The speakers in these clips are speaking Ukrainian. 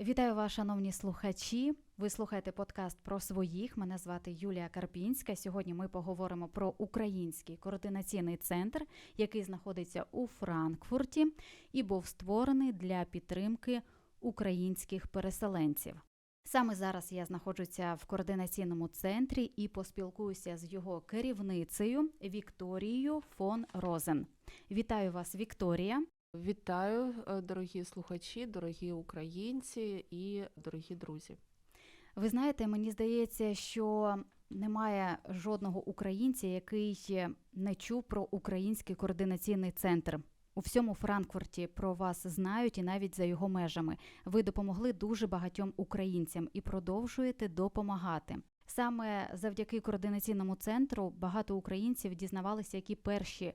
Вітаю вас, шановні слухачі. Ви слухаєте подкаст про своїх. Мене звати Юлія Карпінська. Сьогодні ми поговоримо про український координаційний центр, який знаходиться у Франкфурті і був створений для підтримки українських переселенців. Саме зараз я знаходжуся в координаційному центрі і поспілкуюся з його керівницею Вікторією фон Розен. Вітаю вас, Вікторія. Вітаю, е, дорогі слухачі, дорогі українці і дорогі друзі. Ви знаєте, мені здається, що немає жодного українця, який не чув про український координаційний центр. У всьому Франкфурті про вас знають і навіть за його межами. Ви допомогли дуже багатьом українцям і продовжуєте допомагати. Саме завдяки координаційному центру багато українців дізнавалися, які перші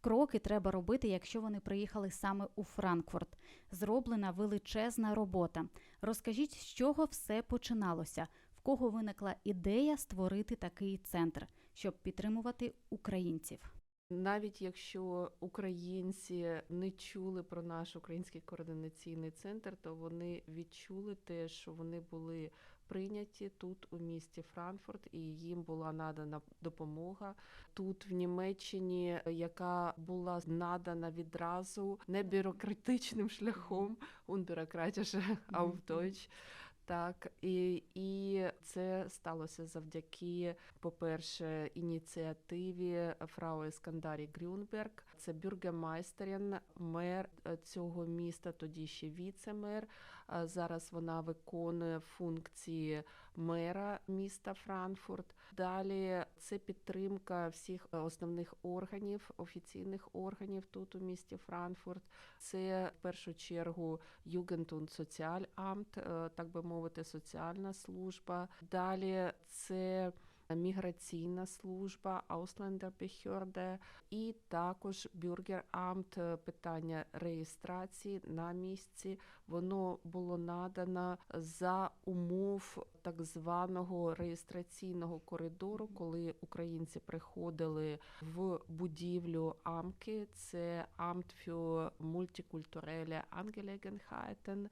кроки треба робити, якщо вони приїхали саме у Франкфурт. Зроблена величезна робота. Розкажіть, з чого все починалося, в кого виникла ідея створити такий центр, щоб підтримувати українців. Навіть якщо українці не чули про наш український координаційний центр, то вони відчули те, що вони були прийняті тут у місті Франкфурт, і їм була надана допомога тут, в Німеччині, яка була надана відразу не бюрократичним шляхом, auf Deutsch, так, і, і це сталося завдяки, по-перше, ініціативі фрау Ескандарі Грюнберг. Це бюргемайстерін, мер е, цього міста, тоді ще віце-мер. Зараз вона виконує функції мера міста Франкфурт. Далі це підтримка всіх основних органів, офіційних органів тут у місті Франкфурт. Це в першу чергу Sozialamt, е, так би мовити, соціальна служба. Далі це міграційна служба, Ausländerbehörde і також е, питання реєстрації на місці. Воно було надано за умов так званого реєстраційного коридору, коли українці приходили в будівлю Амки, це Amt für multikulturelle Angelegenheiten,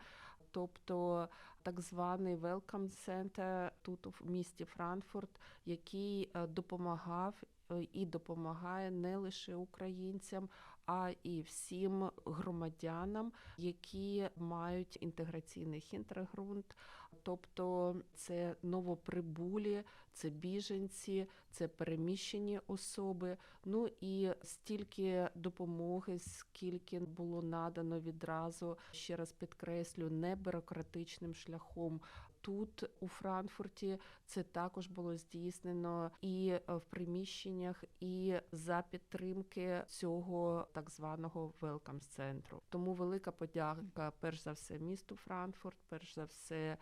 тобто так званий Welcome Center тут в місті Франкфурт, який е, допомагав е, і допомагає не лише українцям, а і всім громадянам, які мають інтеграційний хінтергрунт, тобто це новоприбулі, це біженці, це переміщені особи. Ну і стільки допомоги, скільки було надано відразу, ще раз підкреслю, не бюрократичним шляхом. Тут у Франкфурті це також було здійснено і в приміщеннях, і за підтримки цього так званого велкам центру. Тому велика подяка, перш за все, місту Франкфурт, перш за все,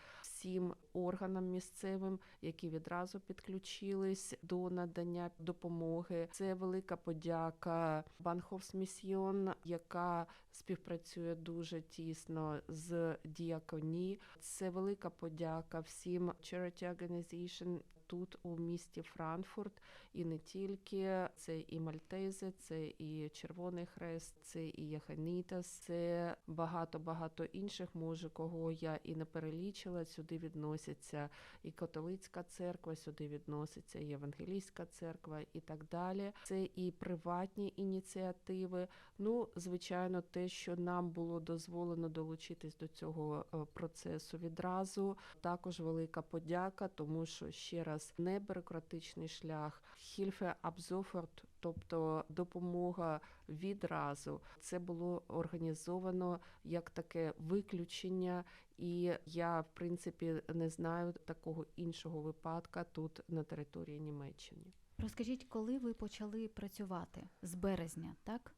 всім органам місцевим, які відразу підключились до надання допомоги. Це велика подяка Банховсмісьйон, яка співпрацює дуже тісно з діаконі. Це велика подяка всім charity organization тут у місті Франкфурт, і не тільки це і Мальтези, це і Червоний Хрест, це і Яханітас, це багато багато інших. Може, кого я і не перелічила. Сюди відносяться і католицька церква, сюди відноситься і Євангелійська церква, і так далі. Це і приватні ініціативи. Ну, звичайно, те, що нам було дозволено долучитись до цього е, процесу відразу. Також велика подяка, тому що ще раз не бюрократичний шлях, Хільфе Абзофорт, тобто допомога відразу. Це було організовано як таке виключення, і я в принципі не знаю такого іншого випадка тут на території Німеччини. Розкажіть, коли ви почали працювати з березня, так?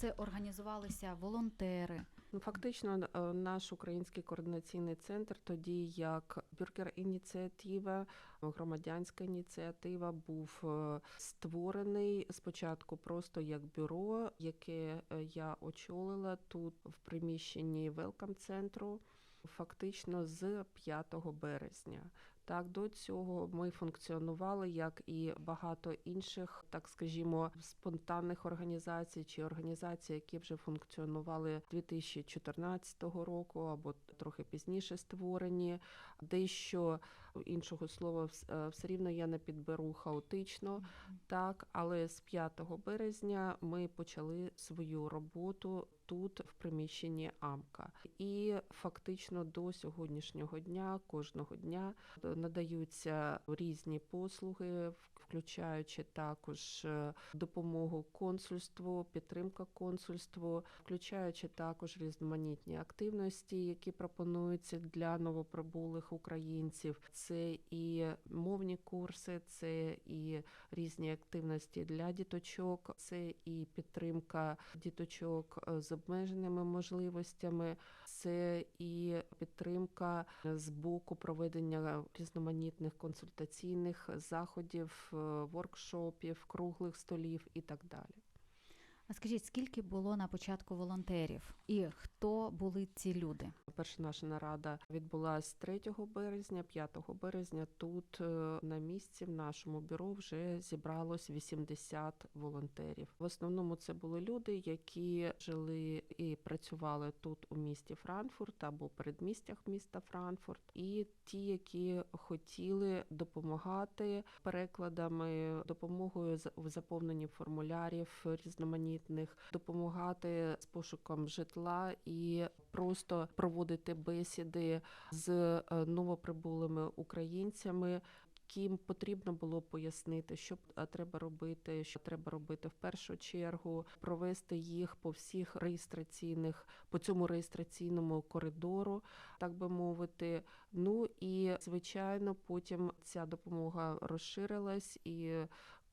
Це організувалися волонтери. Ну, Фактично, е, наш український координаційний центр, тоді як бюргер-ініціатива, громадянська ініціатива, був е, створений спочатку просто як бюро, яке е, я очолила тут в приміщенні велкам центру. Фактично з 5 березня. Так, до цього ми функціонували як і багато інших, так скажімо, спонтанних організацій чи організацій, які вже функціонували 2014 року або трохи пізніше створені. Дещо іншого слова е, все рівно я не підберу хаотично. Так, але з 5 березня ми почали свою роботу тут, в приміщенні АМКА. І фактично до сьогоднішнього дня, кожного дня е, надаються різні послуги, в- включаючи також е, допомогу консульству, підтримка консульству, включаючи також різноманітні активності, які пропонуються для новоприбулих українців. Це і мовні курси, це і різні активності для діточок, це і підтримка діточок е, з обмеженими можливостями, це і підтримка е, з боку проведення різноманітних консультаційних заходів, воркшопів, круглих столів і так далі. А скажіть, скільки було на початку волонтерів, і хто були ці люди? Перша наша нарада відбулась 3 березня, 5 березня. Тут е, на місці в нашому бюро вже зібралось 80 волонтерів. В основному це були люди, які жили і працювали тут у місті Франкфурт або передмістях міста Франкфурт, і ті, які хотіли допомагати перекладами, допомогою в заповненні формулярів різноманітних, допомагати з пошуком житла і просто проводити бесіди з е, новоприбулими українцями. Ким потрібно було пояснити, що е, треба робити, що треба робити в першу чергу, провести їх по всіх реєстраційних, по цьому реєстраційному коридору, так би мовити. Ну і звичайно, потім ця допомога розширилась і.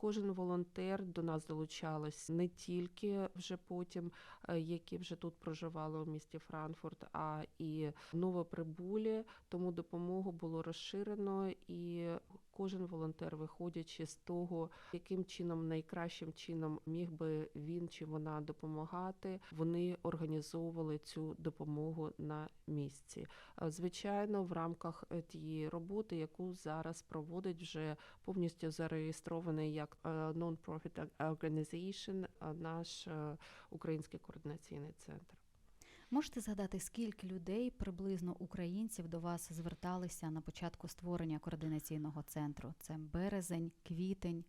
Кожен волонтер до нас долучалось не тільки вже потім, е, які вже тут проживали у місті Франкфурт, а і новоприбулі. Тому допомогу було розширено, і кожен волонтер, виходячи з того, яким чином найкращим чином міг би він чи вона допомагати, вони організовували цю допомогу на місці. Е, Звичайно, в рамках е, тієї роботи, яку зараз проводить вже повністю зареєстрований як е, non-profit organization наш український координаційний центр. Можете згадати, скільки людей, приблизно українців, до вас зверталися на початку створення координаційного центру? Це березень, квітень.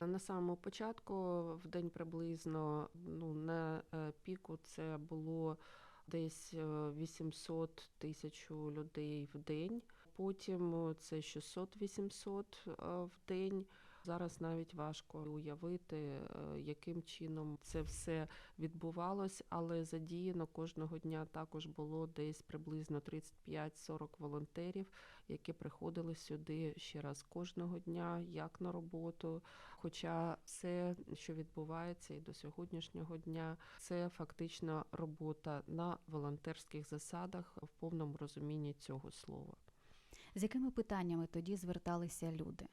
На самому початку, в день приблизно ну на е, піку, це було десь е, 800 тисяч людей в день. Потім е, це 600-800 е, в день. Зараз навіть важко уявити, е, яким чином це все відбувалось, але задіяно кожного дня також було десь приблизно 35-40 волонтерів, які приходили сюди ще раз кожного дня, як на роботу. Хоча все, що відбувається і до сьогоднішнього дня, це фактично робота на волонтерських засадах в повному розумінні цього слова. З якими питаннями тоді зверталися люди?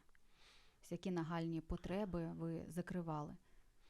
Які нагальні потреби ви закривали?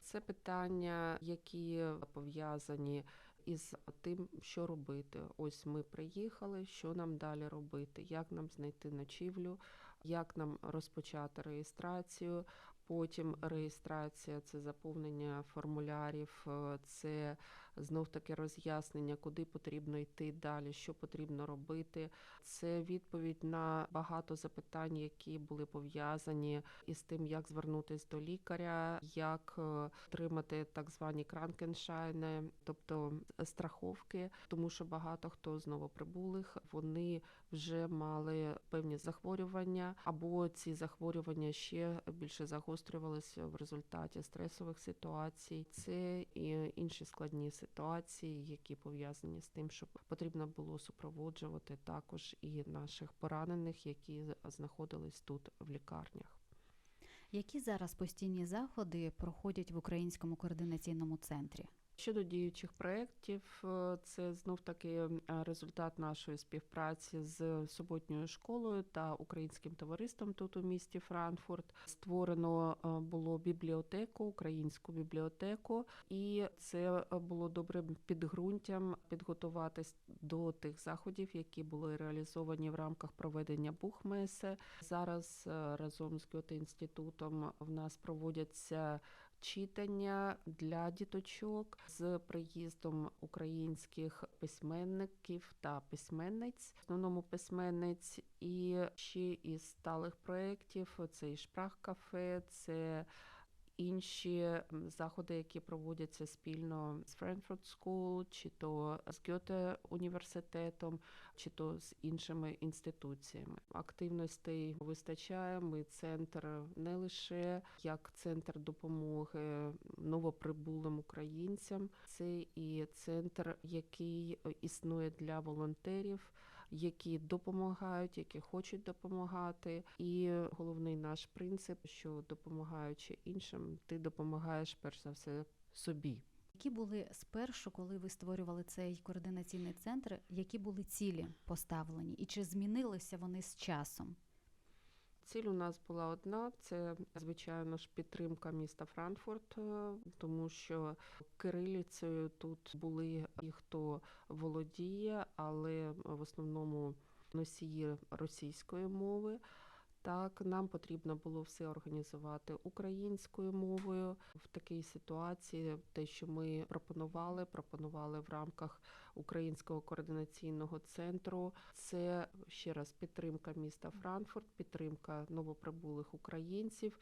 Це питання, які пов'язані із тим, що робити. Ось ми приїхали, що нам далі робити, як нам знайти ночівлю, як нам розпочати реєстрацію. Потім реєстрація це заповнення формулярів, е, це знов таки роз'яснення, куди потрібно йти далі, що потрібно робити. Це відповідь на багато запитань, які були пов'язані із тим, як звернутися до лікаря, як е, отримати так звані кранкеншайни, тобто страховки, тому що багато хто з новоприбулих вони вже мали певні захворювання, або ці захворювання ще більше загострювалися в результаті стресових ситуацій. Це і інші складні ситуації, які пов'язані з тим, що потрібно було супроводжувати також і наших поранених, які знаходились тут в лікарнях. Які зараз постійні заходи проходять в українському координаційному центрі? Щодо діючих проєктів, е, це знов таки е, результат нашої співпраці з суботньою школою та українським товариством тут у місті Франкфурт. Створено е, було бібліотеку, українську бібліотеку, і це було добрим підґрунтям підготуватись до тих заходів, які були реалізовані в рамках проведення Бухмеси. Зараз разом з Гьоте інститутом в нас проводяться читання для діточок з приїздом українських письменників та письменниць, в основному письменниць, і ще із сталих проєктів це і шпрах-кафе, це інші заходи, які проводяться спільно з Frankfurt School, чи то з Гьоте університетом, чи то з іншими інституціями. Активностей вистачає. Ми центр не лише як центр допомоги новоприбулим українцям, це і центр, який існує для волонтерів. Які допомагають, які хочуть допомагати, і головний наш принцип, що допомагаючи іншим, ти допомагаєш перш за все собі. Які були спершу, коли ви створювали цей координаційний центр, які були цілі поставлені, і чи змінилися вони з часом? Ціль у нас була одна: це звичайно ж підтримка міста Франкфурт, е, тому що кирилицею тут були ті, хто володіє, але в основному носії російської мови. Так, нам потрібно було все організувати українською мовою в такій ситуації. Те, що ми пропонували, пропонували в рамках українського координаційного центру. Це ще раз підтримка міста Франкфурт, підтримка новоприбулих українців.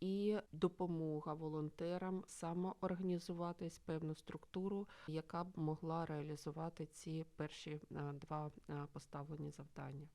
І допомога волонтерам самоорганізуватись певну структуру, яка б могла реалізувати ці перші е, два е, поставлені завдання.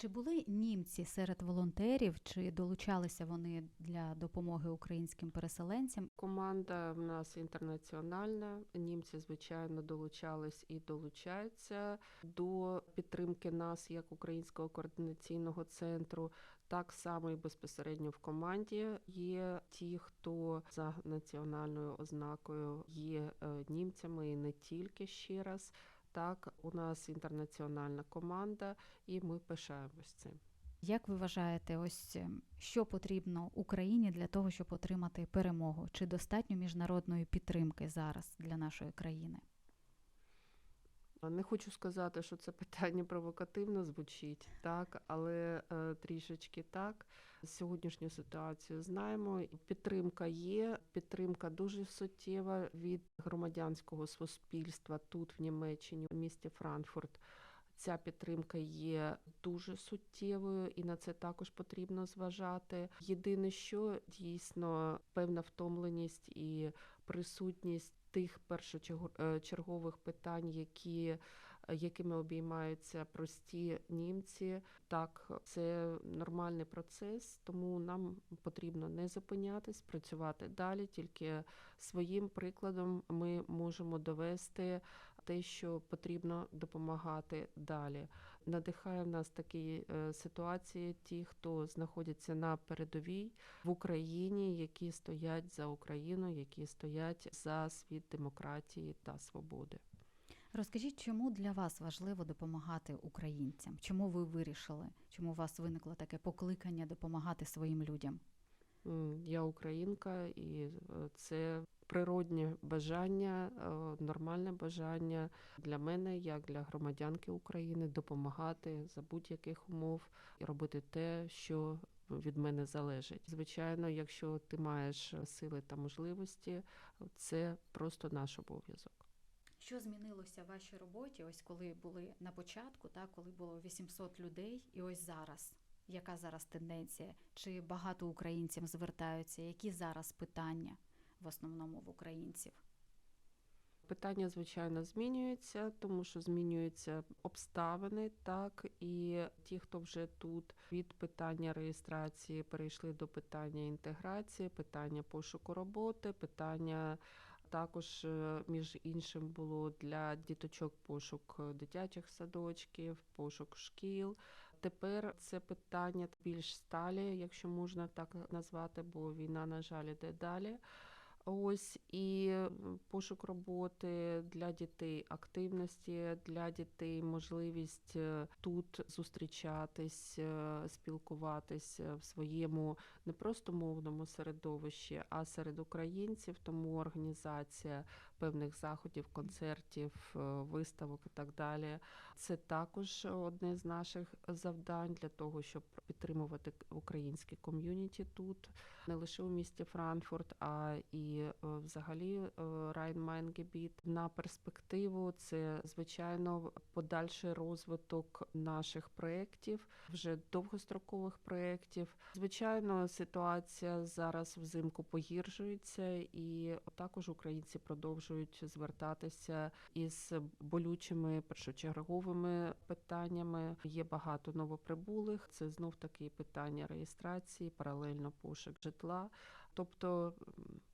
Чи були німці серед волонтерів, чи долучалися вони для допомоги українським переселенцям? Команда в нас інтернаціональна. Німці, звичайно, долучались і долучаються до підтримки нас як українського координаційного центру. Так само і безпосередньо в команді є ті, хто за національною ознакою є е, німцями і не тільки ще раз. Так, у нас інтернаціональна команда, і ми пишаємось цим. Як ви вважаєте, ось ем, що потрібно Україні для того, щоб отримати перемогу? Чи достатньо міжнародної підтримки зараз для нашої країни? Не хочу сказати, що це питання провокативно звучить, так, але е, трішечки так. Сьогоднішню ситуацію знаємо. Підтримка є. Підтримка дуже суттєва від громадянського суспільства тут, в Німеччині, в місті Франкфурт. Ця підтримка є дуже суттєвою, і на це також потрібно зважати. Єдине, що дійсно певна втомленість і присутність тих першочергових питань, які якими обіймаються прості німці. Так, це нормальний процес, тому нам потрібно не зупинятись, працювати далі. Тільки своїм прикладом ми можемо довести те, що потрібно допомагати далі. Надихає в нас такі е, ситуації, ті, хто знаходяться на передовій в Україні, які стоять за Україну, які стоять за світ демократії та свободи. Розкажіть, чому для вас важливо допомагати українцям? Чому ви вирішили? Чому у вас виникло таке покликання допомагати своїм людям? Я українка, і е, це природнє бажання, е, нормальне бажання для мене, як для громадянки України, допомагати за будь-яких умов і робити те, що від мене залежить. Звичайно, якщо ти маєш сили та можливості, це просто наш обов'язок. Що змінилося в вашій роботі, ось коли були на початку, так, коли було 800 людей, і ось зараз? Яка зараз тенденція? Чи багато українців звертаються? Які зараз питання в основному в українців? Питання, звичайно, змінюються, тому що змінюються обставини, так і ті, хто вже тут від питання реєстрації перейшли до питання інтеграції, питання пошуку роботи, питання також, е, між іншим, було для діточок пошук дитячих садочків, пошук шкіл. Тепер це питання більш сталі, якщо можна так назвати, бо війна, на жаль, іде далі. Ось і е, пошук роботи для дітей, активності для дітей, можливість е, тут зустрічатись, е, спілкуватись в своєму не просто мовному середовищі, а серед українців. Тому організація певних заходів, концертів, е, виставок і так далі. Це також одне з наших завдань для того, щоб підтримувати українське ком'юніті тут, не лише у місті Франкфурт, а і е, взагалі Райн-Майнгебіт. На перспективу це звичайно подальший розвиток наших проєктів, вже довгострокових проєктів. Звичайно, ситуація зараз взимку погіршується, і також українці продовжують звертатися із болючими першочерговими питаннями. Є багато новоприбулих. Це знов таки питання реєстрації, паралельно пошук житла. Тобто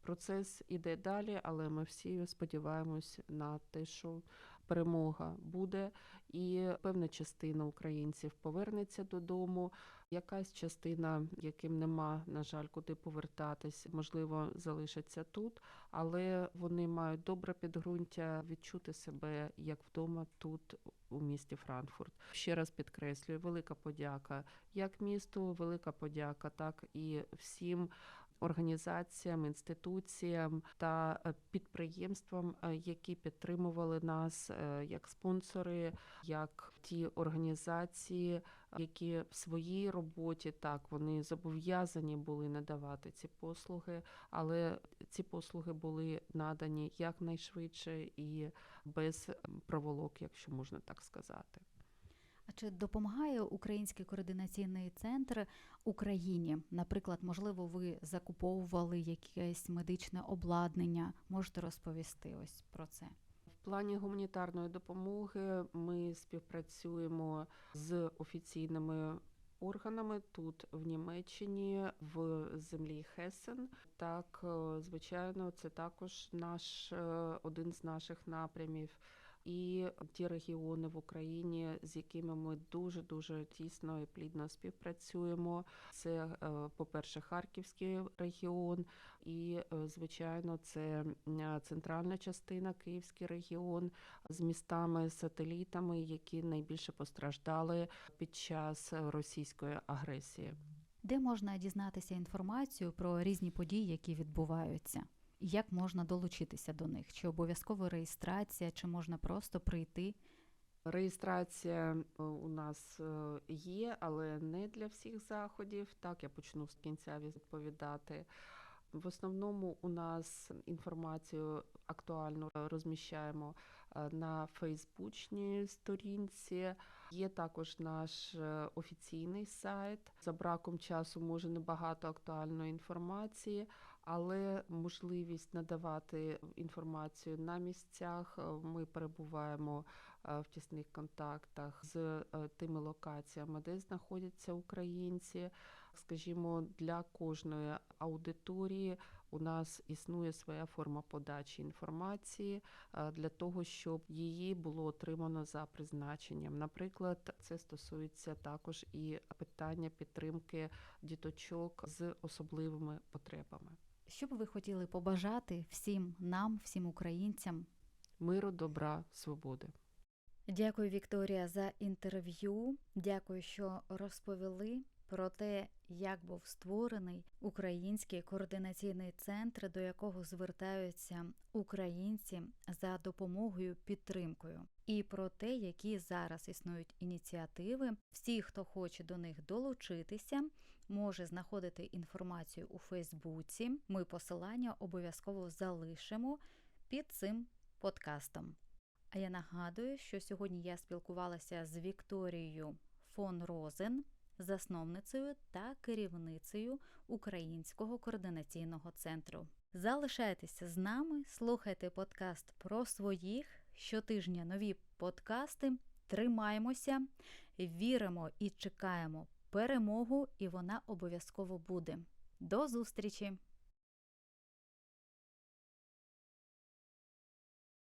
процес іде далі, але ми всі сподіваємось на те, що перемога буде, і певна частина українців повернеться додому. Якась частина, яким нема, на жаль, куди повертатись, можливо, залишаться тут, але вони мають добре підґрунтя відчути себе як вдома тут, у місті Франкфурт. Ще раз підкреслюю, велика подяка як місту, велика подяка, так і всім організаціям, інституціям та е, підприємствам, е, які підтримували нас е, як спонсори, як ті організації, які в своїй роботі так вони зобов'язані були надавати ці послуги, але ці послуги були надані якнайшвидше і без проволок, якщо можна так сказати. А чи допомагає Український координаційний центр Україні? Наприклад, можливо, ви закуповували якесь медичне обладнання? Можете розповісти ось про це? В плані гуманітарної допомоги ми співпрацюємо з офіційними органами тут в Німеччині, в землі Хесен. Так, е, звичайно, це також наш е, один з наших напрямів. І ті регіони в Україні, з якими ми дуже дуже тісно і плідно співпрацюємо. Це, е, по-перше, Харківський регіон, і, е, звичайно, це центральна частина, Київський регіон з містами-сателітами, які найбільше постраждали під час російської агресії. Де можна дізнатися інформацію про різні події, які відбуваються? Як можна долучитися до них? Чи обов'язково реєстрація, чи можна просто прийти? Реєстрація е, у нас е, є, але не для всіх заходів. Так, я почну з кінця відповідати. В основному у нас інформацію актуально розміщаємо е, на фейсбучній сторінці. Є також наш офіційний сайт. За браком часу може небагато актуальної інформації, але можливість надавати інформацію на місцях. е, Ми перебуваємо е, в тісних контактах з е, тими локаціями, де знаходяться українці. Скажімо, для кожної аудиторії у нас існує своя форма подачі інформації для того, щоб її було отримано за призначенням. Наприклад, це стосується також і питання підтримки діточок з особливими потребами. Що б ви хотіли побажати всім нам, всім українцям? Миру, добра, свободи. Дякую, Вікторія, за інтерв'ю. Дякую, що розповіли про те, як був створений український координаційний центр, до якого звертаються українці за допомогою підтримкою, і про те, які зараз існують ініціативи. Всі, хто хоче до них долучитися, може знаходити інформацію у Фейсбуці. Ми посилання обов'язково залишимо під цим подкастом. А я нагадую, що сьогодні я спілкувалася з Вікторією фон Розен, засновницею та керівницею Українського координаційного центру. Залишайтеся з нами, слухайте подкаст про своїх щотижня нові подкасти. Тримаємося, віримо і чекаємо перемогу, і вона обов'язково буде. До зустрічі!